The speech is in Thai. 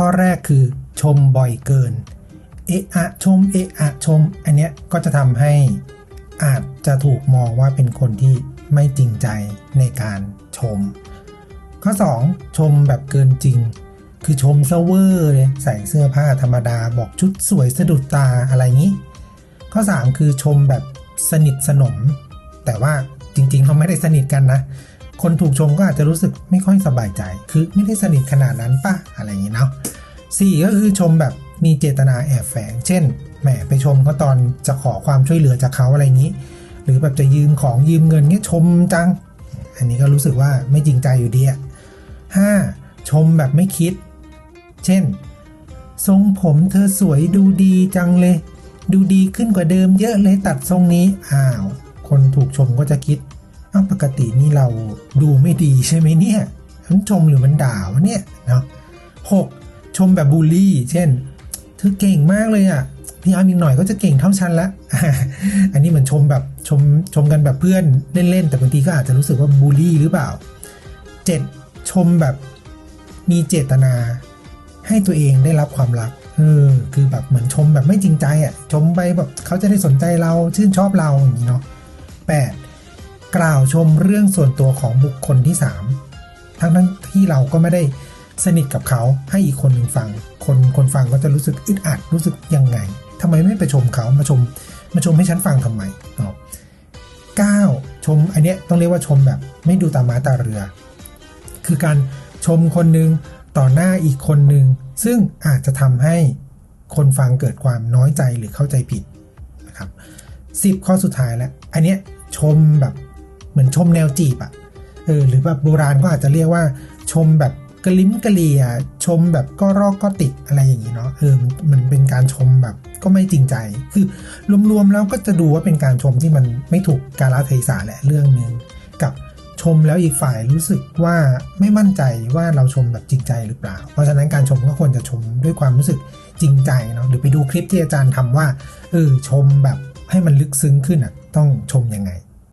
ข้อแรกคือชมบ่อยเกิน เอะอะชม เอะอะชม อันเนี้ยก็จะทำให้อาจจะถูกมองว่าเป็นคนที่ไม่จริงใจในการชม ข้อ 2 ชมแบบเกินจริง คือชมเซเวอร์เลยใส่เสื้อผ้าธรรมดาบอกชุดสวยสะดุดตาอะไรงี้ ข้อ 3 คือชมแบบสนิทสนม แต่ว่าจริงๆเขาไม่ได้สนิทกันนะ คนถูกชมก็อาจจะรู้สึกไม่ค่อยสบายใจ คือไม่ได้สนิทขนาดนั้นป่ะ อะไรอย่างนี้เนาะสี่ก็คือชมแบบมีเจตนาแอบแฝง เช่น แหมไปชมเขาตอนจะขอความช่วยเหลือจากเขาอะไรอย่างนี้ หรือแบบจะยืมของยืมเงินเงี้ยชมจัง อันนี้ก็รู้สึกว่าไม่จริงใจอยู่ดีอะห้าชมแบบไม่คิด เช่น ทรงผมเธอสวยดูดีจังเลย ดูดีขึ้นกว่าเดิมเยอะเลยตัดทรงนี้ อ้าว คนถูกชมก็จะคิด อาปกตินี่เราดูไม่ดีใช่ไหมเนี่ยมันชมหรือมันด่าวะเนี่ยเนาะหกชมแบบบูลลี่ เช่น เธอเก่งมากเลยอะ่ะพี่อาร์มอีกหน่อยก็จะเก่งเท่าฉันละ อันนี้เหมือนชมแบบชมชมกันแบบเพื่อนเล่นๆ แต่บางทีก็อาจจะรู้สึกว่าบูลลี่หรือเปล่า 7. ชมแบบมีเจตนา ให้ตัวเองได้รับความรัก เออ คือแบบเหมือนชมแบบไม่จริงใจอะ่ะ ชมไปแบบเขาจะได้สนใจเราชื่นชอบเราอย่างนี้เนาะ 8. กล่าวชมเรื่องส่วนตัวของบุคคลที่ 3 ทั้งทั้งที่เราก็ไม่ได้สนิทกับเขาให้อีกคนหนึ่งฟัง คนคนฟังก็จะรู้สึกอึดอัดรู้สึกยังไงทำไมไม่ไปชมเขามาชม มาชมให้ฉันฟังทำไมเนาะ 9. ชมอันเนี้ยต้องเรียกว่าชมแบบไม่ดูตามาตาเรือ คือการชมคนหนึ่งต่อหน้าอีกคนหนึ่งซึ่งอาจจะทำให้คนฟังเกิดความน้อยใจหรือเข้าใจผิดนะครับสิบข้อสุดท้ายแล้วอันเนี้ยชมแบบ เหมือนชมแนวจีบอะเออหรือแบบโบราณก็อาจจะเรียกว่า ชมแบบกระลิ้มกระเลียชมแบบก็รอกก็ติดอะไรอย่างนี้เนาะเออมันมันเป็นการชมแบบก็ไม่จริงใจ คือรวมๆแล้วก็จะดูว่าเป็นการชมที่มันไม่ถูกกาลเทศะแหละเรื่องหนึ่งกับชมแล้วอีกฝ่ายรู้สึกว่าไม่มั่นใจว่าเราชมแบบจริงใจหรือเปล่า เพราะฉะนั้นการชมก็ควรจะชมด้วยความรู้สึกจริงใจเนาะหรือไปดูคลิปที่อาจารย์ทำว่าเออชมแบบให้มันลึกซึ้งขึ้นอะต้องชมยังไง